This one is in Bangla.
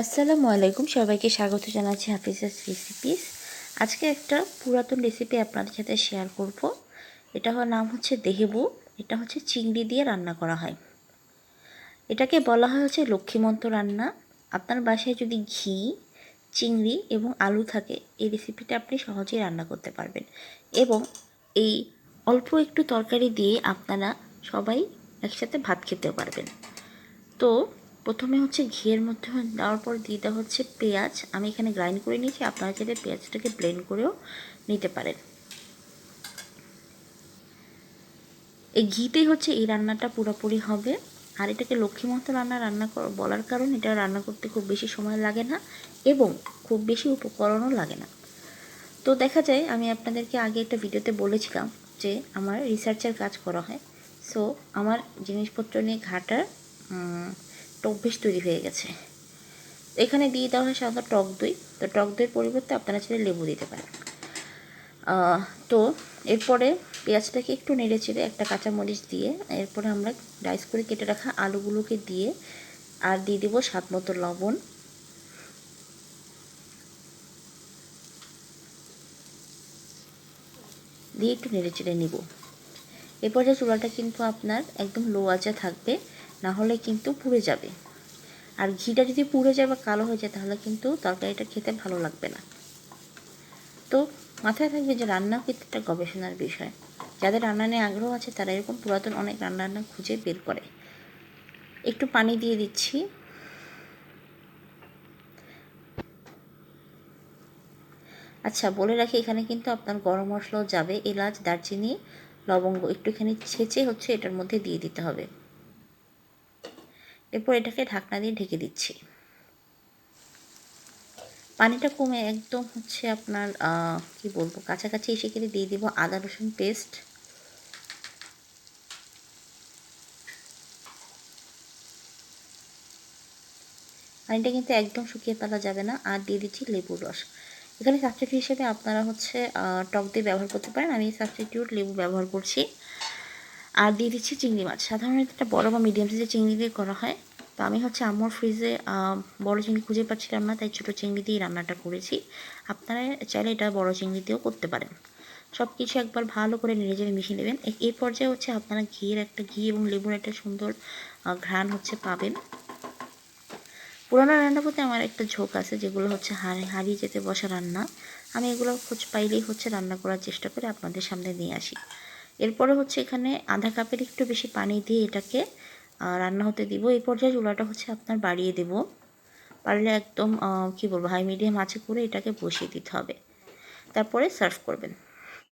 আসসালামু আলাইকুম। সবাইকে স্বাগত জানাচ্ছি হাফিজাস রেসিপিস আজকে একটা পুরাতন রেসিপি আপনাদের সাথে শেয়ার করব। এটা নাম হচ্ছে দেহেবু। এটা হচ্ছে চিংড়ি দিয়ে রান্না করা হয়। এটাকে বলা হয় হচ্ছে লক্ষ্মীমন্ত রান্না। আপনার বাসায় যদি ঘি, চিংড়ি এবং আলু থাকে, এই রেসিপিটা আপনি সহজেই রান্না করতে পারবেন। এবং এই অল্প একটু তরকারি দিয়ে আপনারা সবাই একসাথে ভাত খেতে পারবেন। তো প্রথমে হচ্ছে ঘিয়ের মধ্যে দেওয়ার পর দেওয়া হচ্ছে পেঁয়াজ। আমি এখানে গ্রাইন্ড করে নিয়েছি, আপনারা চাইলে পেঁয়াজটাকে ব্লেন্ড করেও নিতে পারেন। এই ঘিতেই হচ্ছে এই রান্নাটা পুরোপুরি হবে। আর এটাকে লক্ষ্মীমন্ত রান্না রান্না বলার কারণ, এটা রান্না করতে খুব বেশি সময় লাগে না এবং খুব বেশি উপকরণও লাগে না। তো দেখা যায়, আমি আপনাদেরকে আগে একটা ভিডিওতে বলেছিলাম যে আমার রিসার্চের কাজ করা হয়। সো আমার জিনিসপত্র নিয়ে ঘাটার একটা অভ্যেস তৈরি হয়ে গেছে। এখানে দিয়ে দেওয়া হয় সাধারণত টক দই। তো টক দইয়ের পরিবর্তে আপনারা চাইলে লেবু দিতে পারেন। তো এরপরে পেঁয়াজটাকে একটু নেড়ে চেড়ে একটা কাঁচামরিচ দিয়ে এরপরে আমরা ডাইস করে কেটে রাখা আলুগুলোকে দিয়ে আর দিয়ে দেবো স্বাদ মতো লবণ। দিয়ে একটু নেড়ে চেড়ে নিব। এরপরে চুলাটা কিন্তু আপনার একদম লো আঁচে থাকবে। না হলে কিন্তু পুড়ে যাবে। আর ঘিটা যদি পুড়ে যায় বা কালো হয়ে যায়, তাহলে কিন্তু তরকারিটা খেতে ভালো লাগবে না। তো মাথায় থাকবে যে রান্নাও কিন্তু একটা গবেষণার বিষয়। যাদের রান্না নিয়ে আগ্রহ আছে, তারা এরকম পুরাতন অনেক রান্না খুঁজে বের করে। একটু পানি দিয়ে দিচ্ছি। আচ্ছা বলে রাখি, এখানে কিন্তু আপনার গরম মশলাও যাবে, এলাচ, দারচিনি, লবঙ্গ একটুখানি ছেঁচে হচ্ছে, এটার মধ্যে দিয়ে দিতে হবে। এরপর এটাকে ঢাকনা দিয়ে ঢেকে দিচ্ছি। পানিটা কমে একদম হচ্ছে আপনার কি বলব, কাছাকাছি এসে গেলে দিয়ে দিব আদা, রসুন পেস্ট। পানিটা কিন্তু একদম শুকিয়ে ফেলা যাবে না, আর দিয়ে দিচ্ছি লেবুর রস। এখানে সাবস্টিটিউট হিসেবে আপনারা হচ্ছে টক দিয়ে ব্যবহার করতে পারেন। আমি সাবস্টিটিউট লেবু ব্যবহার করছি। আর দিয়ে দিচ্ছি চিংড়ি মাছ। সাধারণত এটা বড় বা মিডিয়াম সাইজের চিংড়ি দিয়ে করা হয়। তো আমি হচ্ছে আমার ফ্রিজে বড় চিংড়ি খুঁজে পাচ্ছিলাম না, তাই ছোটো চিংড়ি দিয়েই রান্নাটা করেছি। আপনারা চাইলে এটা বড় চিংড়ি দিয়েও করতে পারেন। সব কিছু একবার ভালো করে নেড়ে চেড়ে মিশিয়ে নেবেন। এই পর্যায়ে হচ্ছে আপনারা ঘিয়ের একটা, ঘি এবং লেবুর একটা সুন্দর ঘ্রাণ হচ্ছে পাবেন। পুরোনো রান্না করতে আমার একটা ঝোঁক আছে, যেগুলো হচ্ছে হারিয়ে যেতে বসা রান্না। আমি এগুলো খোঁজ পাইলেই হচ্ছে রান্না করার চেষ্টা করে আপনাদের সামনে নিয়ে আসি। এরপরে হচ্ছে এখানে আধা কাপের একটু বেশি পানি দিয়ে এটাকে রান্না হতে দিব। এই পর্যায়ে চুলাটা হচ্ছে আপনার বাড়িয়ে দেব। পারলে একদম কি বলব, হাই মিডিয়াম আছে করে এটাকে বসিয়ে দিতে হবে। তারপরে সার্ভ করবেন।